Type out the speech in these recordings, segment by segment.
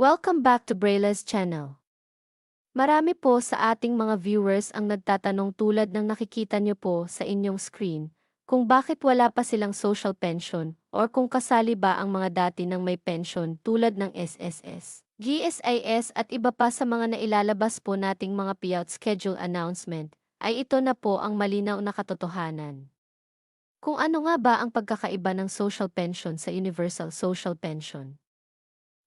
Welcome back to Brayla's channel. Marami po sa ating mga viewers ang nagtatanong tulad ng nakikita niyo po sa inyong screen, kung bakit wala pa silang social pension or kung kasali ba ang mga dati ng may pension tulad ng SSS, GSIS at iba pa sa mga nailalabas po nating mga payout schedule announcement, ay ito na po ang malinaw na katotohanan. Kung ano nga ba ang pagkakaiba ng social pension sa universal social pension?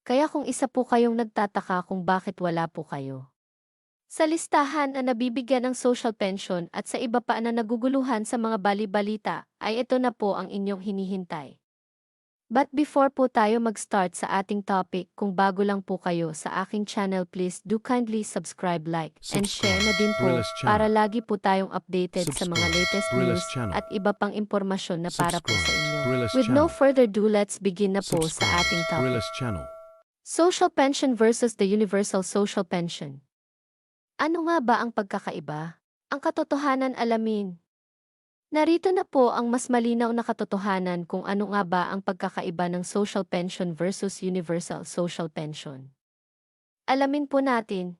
Kaya kung isa po kayong nagtataka kung bakit wala po kayo. Sa listahan na nabibigyan ng social pension at sa iba pa na naguguluhan sa mga bali-balita, ay ito na po ang inyong hinihintay. But before po tayo mag-start sa ating topic, kung bago lang po kayo sa aking channel please do kindly subscribe, like, and share na din po para lagi po tayong updated sa mga Subscribe. latest Brillas news channel. at iba pang impormasyon na para po sa Subscribe. inyo. Brillas With no channel. further ado, let's begin na po sa Subscribe. ating topic. Social pension versus the universal social pension. Ano nga ba ang pagkakaiba? Ang katotohanan alamin. Narito na po ang mas malinaw na katotohanan kung ano nga ba ang pagkakaiba ng social pension versus universal social pension. Alamin po natin.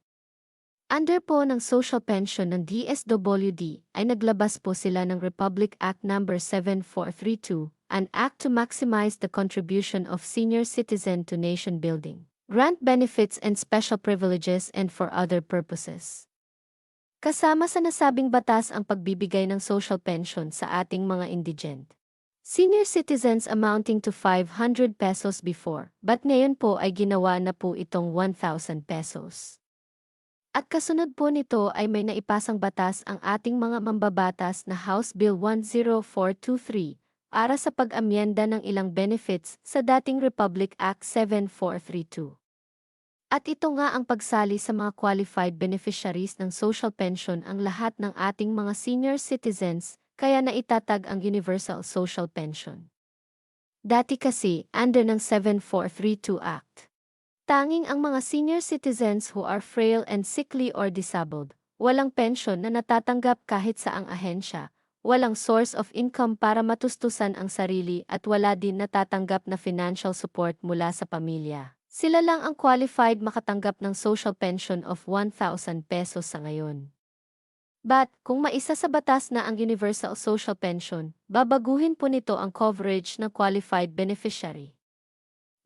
Under po ng social pension ng DSWD ay naglabas po sila ng Republic Act No. 7432, an act to maximize the contribution of senior citizen to nation building, grant benefits and special privileges and for other purposes. Kasama sa nasabing batas ang pagbibigay ng social pension sa ating mga indigent. Senior citizens amounting to 500 pesos before, but ngayon po ay ginawa na po itong 1,000 pesos. At kasunod po nito ay may naipasang batas ang ating mga mambabatas na House Bill 10423 para sa pag-amyenda ng ilang benefits sa dating Republic Act 7432. At ito nga ang pagsali sa mga qualified beneficiaries ng social pension ang lahat ng ating mga senior citizens, kaya naitatag ang Universal Social Pension. Dati kasi, under ng 7432 Act. Tanging ang mga senior citizens who are frail and sickly or disabled, walang pension na natatanggap kahit sa ang ahensya, walang source of income para matustusan ang sarili at wala din natatanggap na financial support mula sa pamilya. Sila lang ang qualified makatanggap ng social pension of 1,000 pesos sa ngayon. But, kung maisa sa batas na ang Universal Social Pension, babaguhin po nito ang coverage ng qualified beneficiary.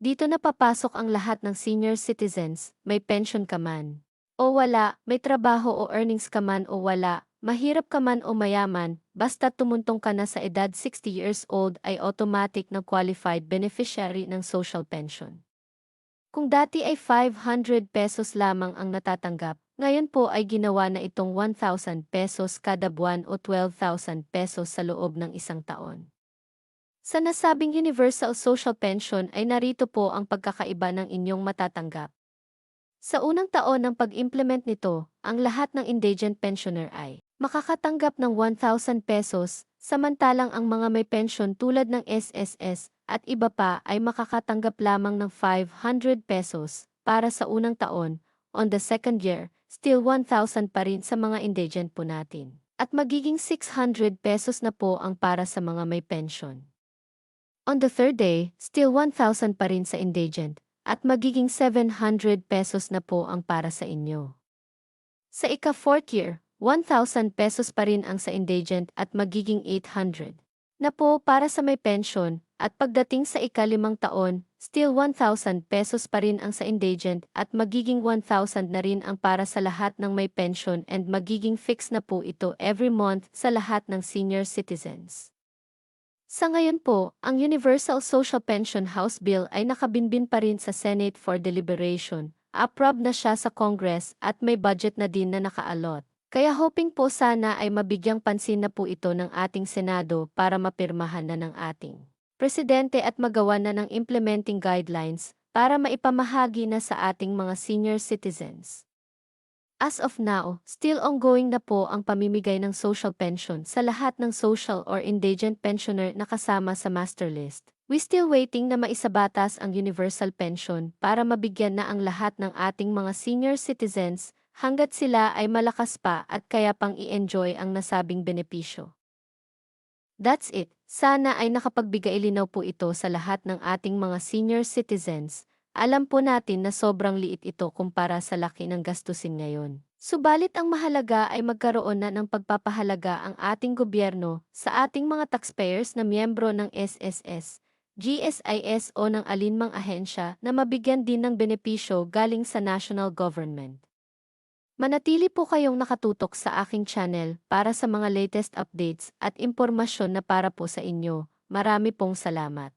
Dito na papasok ang lahat ng senior citizens, may pension ka man. O wala, may trabaho o earnings ka man o wala, mahirap ka man o mayaman, basta tumuntong ka na sa edad 60 years old ay automatic na qualified beneficiary ng social pension. Kung dati ay 500 pesos lamang ang natatanggap, ngayon po ay ginawa na itong 1,000 pesos kada buwan o 12,000 pesos sa loob ng isang taon. Sa nasabing Universal Social Pension ay narito po ang pagkakaiba ng inyong matatanggap. Sa unang taon ng pag-implement nito, ang lahat ng indigent pensioner ay makakatanggap ng 1,000 pesos, samantalang ang mga may pension tulad ng SSS at iba pa ay makakatanggap lamang ng 500 pesos para sa unang taon, on the second year, still 1,000 pa rin sa mga indigent po natin. At magiging 600 pesos na po ang para sa mga may pension. On the third day, still 1,000 pa rin sa indigent, at magiging 700 pesos na po ang para sa inyo. Sa ika-fourth year, 1,000 pesos pa rin ang sa indigent at magiging 800 na po para sa may pension, at pagdating sa ikalimang taon, still 1,000 pesos pa rin ang sa indigent at magiging 1,000 na rin ang para sa lahat ng may pension and magiging fix na po ito every month sa lahat ng senior citizens. Sa ngayon po, ang Universal Social Pension House Bill ay nakabinbin pa rin sa Senate for deliberation. Approve na siya sa Congress at may budget na din na nakaalot. Kaya hoping po sana ay mabigyang pansin na po ito ng ating Senado para mapirmahan na ng ating Presidente at magawa na ng implementing guidelines para maipamahagi na sa ating mga senior citizens. As of now, still ongoing na po ang pamimigay ng social pension sa lahat ng social or indigent pensioner na kasama sa master list. We still waiting na maisabatas ang universal pension para mabigyan na ang lahat ng ating mga senior citizens hanggat sila ay malakas pa at kaya pang i-enjoy ang nasabing benepisyo. That's it. Sana ay nakapagbigay linaw po ito sa lahat ng ating mga senior citizens Alam po natin na sobrang liit ito kumpara sa laki ng gastusin ngayon. Subalit ang mahalaga ay magkaroon na ng pagpapahalaga ang ating gobyerno sa ating mga taxpayers na miyembro ng SSS, GSIS o ng alinmang ahensya na mabigyan din ng benepisyo galing sa national government. Manatili po kayong nakatutok sa aking channel para sa mga latest updates at impormasyon na para po sa inyo. Marami pong salamat.